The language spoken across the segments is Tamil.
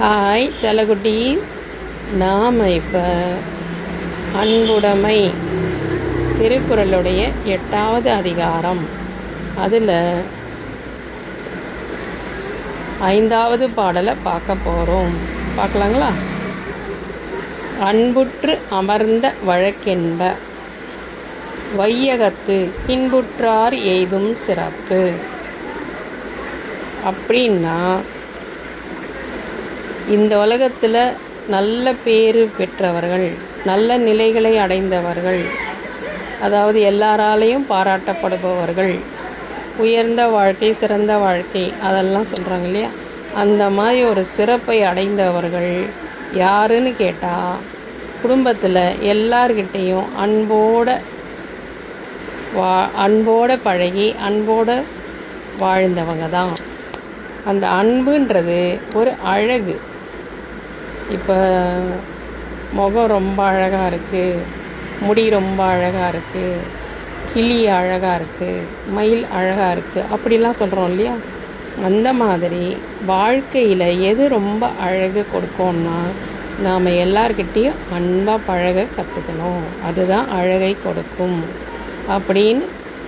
ஹாய் செல்லகுட்டீஸ் நாம் இப்போ அன்புடைமை திருக்குறளுடைய எட்டாவது அதிகாரம். அதில் ஐந்தாவது பாடலை பார்க்க போகிறோம் பார்க்கலாங்களா? அன்புற்று அமர்ந்த வழக்கென்ப வையகத்து இன்புற்றார் எய்தும் சிறப்பு. அப்படின்னா இந்த உலகத்தில் நல்ல பேர் பெற்றவர்கள் நல்ல நிலைகளை அடைந்தவர்கள் அதாவது எல்லாராலையும் பாராட்டப்படுபவர்கள் உயர்ந்த வாழ்க்கை சிறந்த வாழ்க்கை அதெல்லாம் சொல்கிறாங்க இல்லையா? அந்த மாதிரி ஒரு சிறப்பை அடைந்தவர்கள் யாருன்னு கேட்டால் குடும்பத்தில் எல்லார்கிட்டேயும் அன்போட வா அன்போடு பழகி அன்போடு வாழ்ந்தவங்க தான். அந்த அன்புன்றது ஒரு அழகு. இப்போ முகம் ரொம்ப அழகாக இருக்குது முடி ரொம்ப அழகாக இருக்குது கிளி அழகாக இருக்குது மயில் அழகாக இருக்குது அப்படிலாம் சொல்கிறோம் இல்லையா? அந்த மாதிரி வாழ்க்கையில் எது ரொம்ப அழகு கொடுக்கும்னா நாம் எல்லார்கிட்டேயும் அன்பாக பழக கற்றுக்கணும் அதுதான் அழகை கொடுக்கும் அப்படின்னு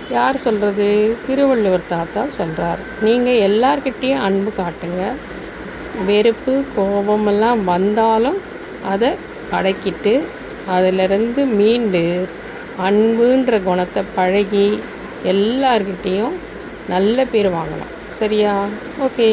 யார் சொல்கிறது திருவள்ளுவர் தாத்தா சொல்கிறார் நீங்கள் எல்லார்கிட்டேயும் அன்பு காட்டுங்க. வெறுப்பு கோபமெல்லாம் வந்தாலும் அதை அடக்கிட்டு அதிலிருந்து மீண்டு அன்புன்ற குணத்தை பழகி எல்லார்கிட்டேயும் நல்ல பேர் வாங்கலாம் சரியா? ஓகே.